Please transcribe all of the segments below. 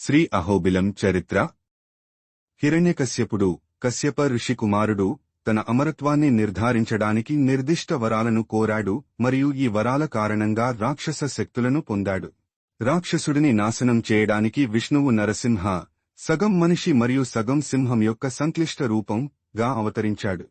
శ్రీ అహోబిలం చరిత్ర. హిరణ్యకశ్యపుడు కశ్యప ఋషి కుమారుడు తన అమరత్వాన్ని నిర్ధారించడానికి నిర్దిష్ట వరాలను కోరాడు మరియు ఈ వరాల కారణంగా రాక్షస శక్తులను పొందాడు. రాక్షసుడిని నాశనం చేయడానికి విష్ణువు నరసింహ సగం మనిషి మరియు సగం సింహం యొక్క సంక్లిష్ట రూపం గా అవతరించాడు.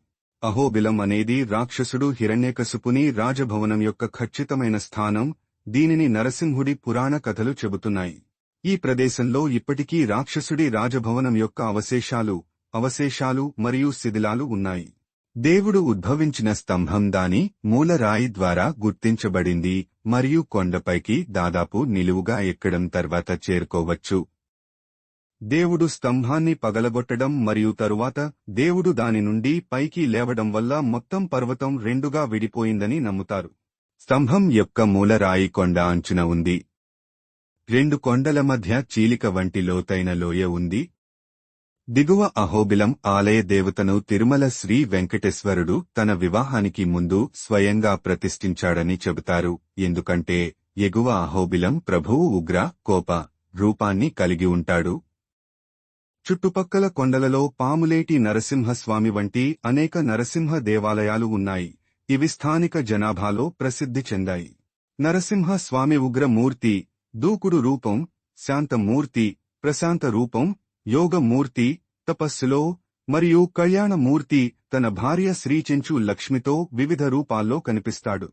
అహోబిలం అనేది రాక్షసుడు హిరణ్యకశుపుని రాజభవనం యొక్క ఖచ్చితమైన స్థానం దీనిని నరసింహుడి పురాణ కథలు చెబుతున్నాయి. ఈ ప్రదేశంలో ఇప్పటికీ రాక్షసుడి రాజభవనం యొక్క అవశేషాలు అవశేషాలు మరియు శిథిలాలు ఉన్నాయి. దేవుడు ఉద్భవించిన స్తంభం దాని మూలరాయి ద్వారా గుర్తించబడింది మరియు కొండపైకి దాదాపు నిలువుగా ఎక్కడం తర్వాత చేరుకోవచ్చు. దేవుడు స్తంభాన్ని పగలగొట్టడం మరియు తరువాత దేవుడు దాని నుండి పైకి లేవడం వల్ల మొత్తం పర్వతం రెండుగా విడిపోయిందని నమ్ముతారు. స్తంభం యొక్క మూలరాయి కొండ అంచున ఉంది. రెండు కొండల మధ్య చీలిక వంటి లోతైన లోయ ఉంది. దిగువ అహోబిలం ఆలయ దేవతను తిరుమల శ్రీ వెంకటేశ్వరుడు తన వివాహానికి ముందు స్వయంగా ప్రతిష్ఠించాడని చెబుతారు. ఎందుకంటే ఎగువ అహోబిలం ప్రభువు ఉగ్ర కోప రూపాన్ని కలిగి ఉంటాడు. చుట్టుపక్కల కొండలలో పాములేటి నరసింహస్వామి వంటి అనేక నరసింహ దేవాలయాలు ఉన్నాయి. ఇవి స్థానిక జనాభాలో ప్రసిద్ధి చెందాయి. నరసింహ స్వామి ఉగ్రమూర్తి దూకుడు రూపం శాంతమూర్తి ప్రశాంత రూపం యోగమూర్తి తపస్సులో మరియు కళ్యాణమూర్తి తన భార్య శ్రీచెంచు లక్ష్మితో వివిధ రూపాల్లో కనిపిస్తాడు.